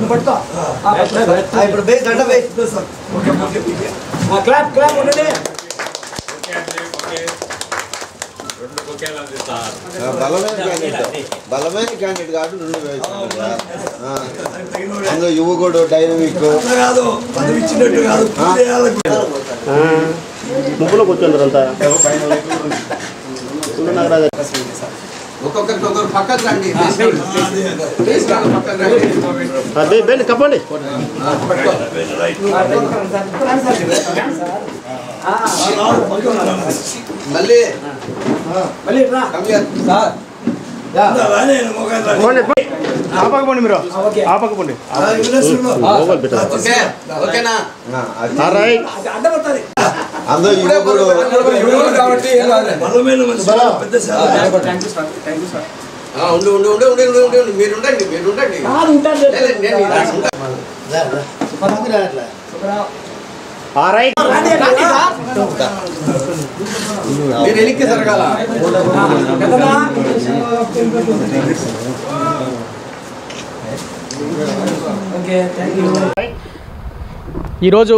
ఇప్పుడు clap clap ఉండండి బలమైన క్యాండిడేట్ కాబట్టి రెండు వేస్తున్నారు యువకుడు డైనమిక్ ముగ్గులో కూర్చుంటారు అంతా ఒక్కొక్కరికి పక్కకు రండి. కప్పండి. మళ్ళీ. మళ్ళీ రా. come here. పోండి ఆపక పోండి. మీరు. ఆపక పోండి మొబైల్ పెట్టారు ఓకే ఓకేనా? యువకుడు కాబట్టి ఉండు ఉండు ఉండు ఉండు ఉండు ఉండు. మీరు ఉండండి మీరు మీరు వెనక్కి జరగాల ఈరోజు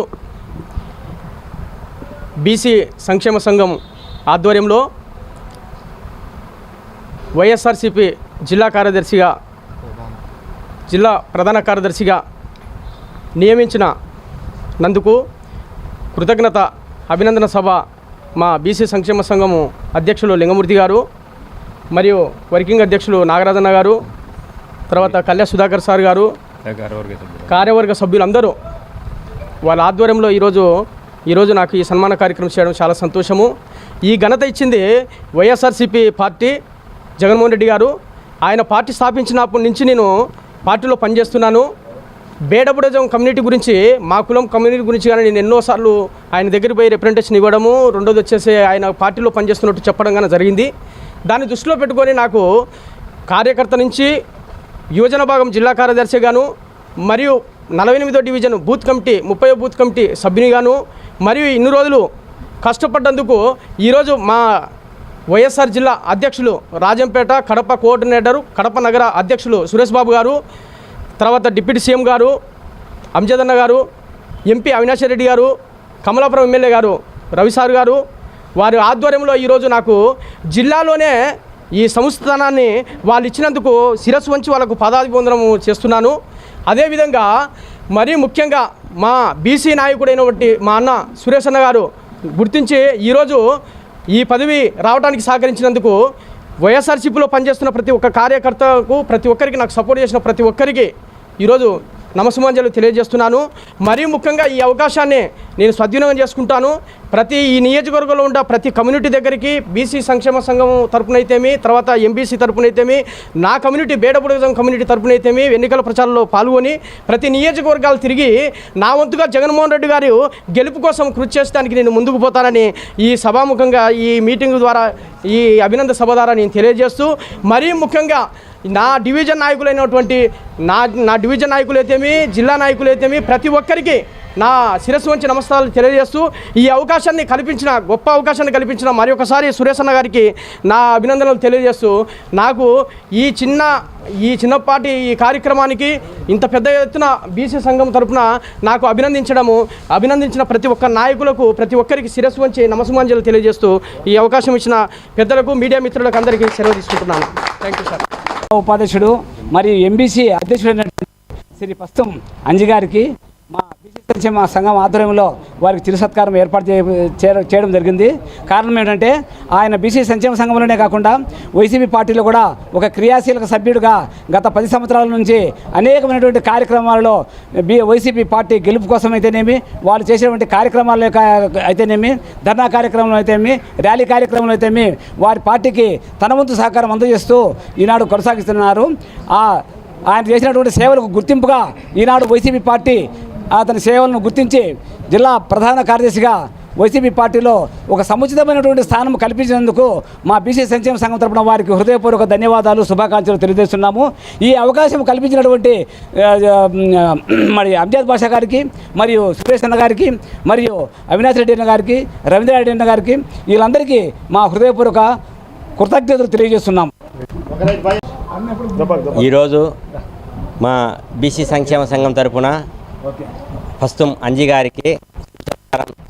బీసీ సంక్షేమ సంఘం ఆధ్వర్యంలో వైఎస్ఆర్సిపి జిల్లా కార్యదర్శిగా జిల్లా ప్రధాన కార్యదర్శిగా నియమించిన నందుకు కృతజ్ఞత అభినందన సభ మా బీసీ సంక్షేమ సంఘము అధ్యక్షులు లింగమూర్తి గారు మరియు వర్కింగ్ అధ్యక్షులు నాగరాజన్న గారు తర్వాత కళ్యాణ్ సుధాకర్ సార్ గారు కార్యవర్గ సభ్యులందరూ వాళ్ళ ఆధ్వర్యంలో ఈరోజు ఈరోజు నాకు ఈ సన్మాన కార్యక్రమం చేయడం చాలా సంతోషము. ఈ ఘనత ఇచ్చింది వైఎస్ఆర్సీపీ పార్టీ జగన్మోహన్ రెడ్డి గారు. ఆయన పార్టీ స్థాపించినప్పటి నుంచి నేను పార్టీలో పనిచేస్తున్నాను. బేడబుడజం కమ్యూనిటీ గురించి మా కులం కమ్యూనిటీ గురించి కానీ నేను ఎన్నోసార్లు ఆయన దగ్గర పోయి రిప్రజెంటేషన్ ఇవ్వడము రెండోది వచ్చేసి ఆయన పార్టీలో పనిచేస్తున్నట్టు చెప్పడం కానీ జరిగింది. దాన్ని దృష్టిలో పెట్టుకొని నాకు కార్యకర్త నుంచి యువజన భాగం జిల్లా కార్యదర్శిగాను మరియు నలభై ఎనిమిదో డివిజన్ బూత్ కమిటీ ముప్పై బూత్ కమిటీ సభ్యునిగాను మరియు ఇన్ని రోజులు కష్టపడ్డందుకు ఈరోజు మా వైఎస్ఆర్ జిల్లా అధ్యక్షులు రాజంపేట కడప కోఆర్డినేటర్ కడప నగర అధ్యక్షులు సురేష్ బాబు గారు తర్వాత డిప్యూటీ సీఎం గారు అంజదన్న గారు ఎంపీ అవినాష్ రెడ్డి గారు కమలాపురం ఎమ్మెల్యే గారు రవిసార్ గారు వారి ఆధ్వర్యంలో ఈరోజు నాకు జిల్లాలోనే ఈ సంస్థానాన్ని వాళ్ళు ఇచ్చినందుకు శిరస్సు వంచి వాళ్ళకు పదాభివందనం చేస్తున్నాను. అదేవిధంగా మరీ ముఖ్యంగా మా బీసీ నాయకుడైనటువంటి మా అన్న సురేష్ అన్న గారు గుర్తించి ఈరోజు ఈ పదవి రావడానికి సహకరించినందుకు వైఎస్ఆర్సీపీలో పనిచేస్తున్న ప్రతి ఒక్క కార్యకర్తకు ప్రతి ఒక్కరికి నాకు సపోర్ట్ చేసిన ప్రతి ఒక్కరికి ఈరోజు నమస్సుమాంజలు తెలియజేస్తున్నాను. మరీ ముఖ్యంగా ఈ అవకాశాన్ని నేను సద్వినియోగం చేసుకుంటాను. ప్రతి ఈ నియోజకవర్గంలో ఉన్న ప్రతి కమ్యూనిటీ దగ్గరికి బీసీ సంక్షేమ సంఘం తరపునైతేమి తర్వాత ఎంబీసీ తరపునైతేమి నా కమ్యూనిటీ బేడబుడగం కమ్యూనిటీ తరపునైతేమి ఎన్నికల ప్రచారంలో పాల్గొని ప్రతి నియోజకవర్గాలు తిరిగి నా వంతుగా జగన్మోహన్ రెడ్డి గారు గెలుపు కోసం కృషి చేసడానికి నేను ముందుకు పోతానని ఈ సభాముఖంగా ఈ మీటింగ్ ద్వారా ఈ అభినంద సభ ద్వారా నేను తెలియజేస్తూ మరీ ముఖ్యంగా నా డివిజన్ నాయకులైనటువంటి నా నా డివిజన్ నాయకులైతేమి జిల్లా నాయకులైతేమి ప్రతి ఒక్కరికి నా శిరస్సు వంచి నమస్కారాలు తెలియజేస్తూ ఈ అవకాశం అవకాశాన్ని కల్పించిన గొప్ప అవకాశాన్ని కల్పించిన మరి ఒకసారి సురేష్ అన్న గారికి నా అభినందనలు తెలియజేస్తూ నాకు ఈ చిన్న ఈ చిన్నపాటి ఈ కార్యక్రమానికి ఇంత పెద్ద ఎత్తున బీసీ సంఘం తరపున నాకు అభినందించడము అభినందించిన ప్రతి ఒక్క నాయకులకు ప్రతి ఒక్కరికి శిరస్సు వంచి నమస్మాంజలు తెలియజేస్తూ ఈ అవకాశం ఇచ్చిన పెద్దలకు మీడియా మిత్రులకు అందరికీ సెలవు తీసుకుంటున్నాను. థ్యాంక్ యూ సార్ ఉపాధ్యక్షుడు మరియు ఎంబీసీ అధ్యక్షుడు శ్రీ ప్రస్తుతం అంజి గారికి మా బీసీ మా సంఘం ఆధ్వర్యంలో వారికి చిరు సత్కారం ఏర్పాటు చేయడం- చేయడం జరిగింది. కారణం ఏంటంటే ఆయన బీసీ సంక్షేమ సంఘంలోనే కాకుండా వైసీపీ పార్టీలో కూడా ఒక క్రియాశీలక సభ్యుడిగా గత పది సంవత్సరాల నుంచి అనేకమైనటువంటి కార్యక్రమాలలో బి వైసీపీ పార్టీ గెలుపు కోసం అయితేనేమి వాళ్ళు చేసినటువంటి కార్యక్రమాలు అయితేనేమి ధర్నా కార్యక్రమంలో అయితేమి ర్యాలీ కార్యక్రమంలో అయితేమి వారి పార్టీకి తన వంతు సహకారం అందజేస్తూ ఈనాడు కొనసాగిస్తున్నారు. ఆ ఆయన చేసినటువంటి సేవలకు గుర్తింపుగా ఈనాడు వైసీపీ పార్టీ అతని సేవలను గుర్తించి జిల్లా ప్రధాన కార్యదర్శిగా వైసీపీ పార్టీలో ఒక సముచితమైనటువంటి స్థానం కల్పించినందుకు మా బీసీ సంక్షేమ సంఘం తరపున వారికి హృదయపూర్వక ధన్యవాదాలు శుభాకాంక్షలు తెలియజేస్తున్నాము. ఈ అవకాశం కల్పించినటువంటి మరి అంజాద్ బాషా గారికి మరియు సురేష్ అన్న గారికి మరియు అవినాష్ రెడ్డి అన్న గారికి రవీంద్ర రెడ్డి అన్న గారికి వీళ్ళందరికీ మా హృదయపూర్వక కృతజ్ఞతలు తెలియజేస్తున్నాము. ఈరోజు మా బీసీ సంక్షేమ సంఘం తరపున ప్రస్తుతం అంజీ గారికి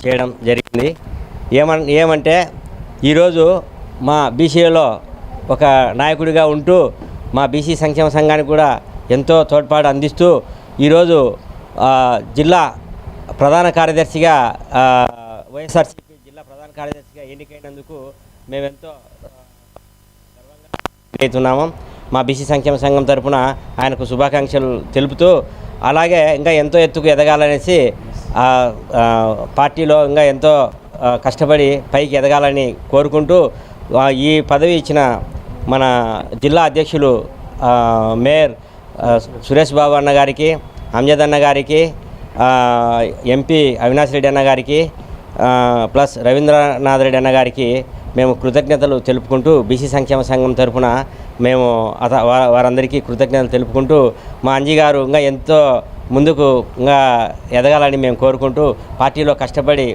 చేయడం జరిగింది. ఏమన్ ఏమంటే ఈరోజు మా బీసీలో ఒక నాయకుడిగా ఉంటూ మా బీసీ సంక్షేమ సంఘానికి కూడా ఎంతో తోడ్పాటు అందిస్తూ ఈరోజు జిల్లా ప్రధాన కార్యదర్శిగా వైఎస్ఆర్సీపీ జిల్లా ప్రధాన కార్యదర్శిగా ఎన్నికైనందుకు మేమెంతో అవుతున్నాము మా బీసీ సంక్షేమ సంఘం తరపున ఆయనకు శుభాకాంక్షలు తెలుపుతూ అలాగే ఇంకా ఎంతో ఎత్తుకు ఎదగాలనేసి పార్టీలో ఇంకా ఎంతో కష్టపడి పైకి ఎదగాలని కోరుకుంటూ ఈ పదవి ఇచ్చిన మన జిల్లా అధ్యక్షులు మేయర్ సురేష్ బాబు అన్న గారికి అంజద్ అన్న గారికి ఎంపీ అవినాష్ రెడ్డి అన్న గారికి ప్లస్ రవీంద్రనాథ్ రెడ్డి అన్న గారికి మేము కృతజ్ఞతలు తెలుపుకుంటూ బీసీ సంక్షేమ సంఘం తరఫున మేము అత వారందరికీ కృతజ్ఞతలు తెలుపుకుంటూ మా అంజీ గారు ఇంకా ఎంతో ముందుకు ఇంకా ఎదగాలని మేము కోరుకుంటూ పార్టీలో కష్టపడి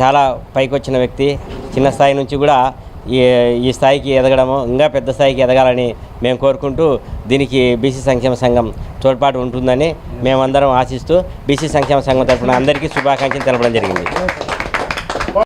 చాలా పైకి వచ్చిన వ్యక్తి. చిన్న స్థాయి నుంచి కూడా ఈ ఈ స్థాయికి ఎదగడము ఇంకా పెద్ద స్థాయికి ఎదగాలని మేము కోరుకుంటూ దీనికి బీసీ సంక్షేమ సంఘం తోడ్పాటు ఉంటుందని మేమందరం ఆశిస్తూ బీసీ సంక్షేమ సంఘం తరఫున అందరికీ శుభాకాంక్షలు తెలపడం జరిగింది.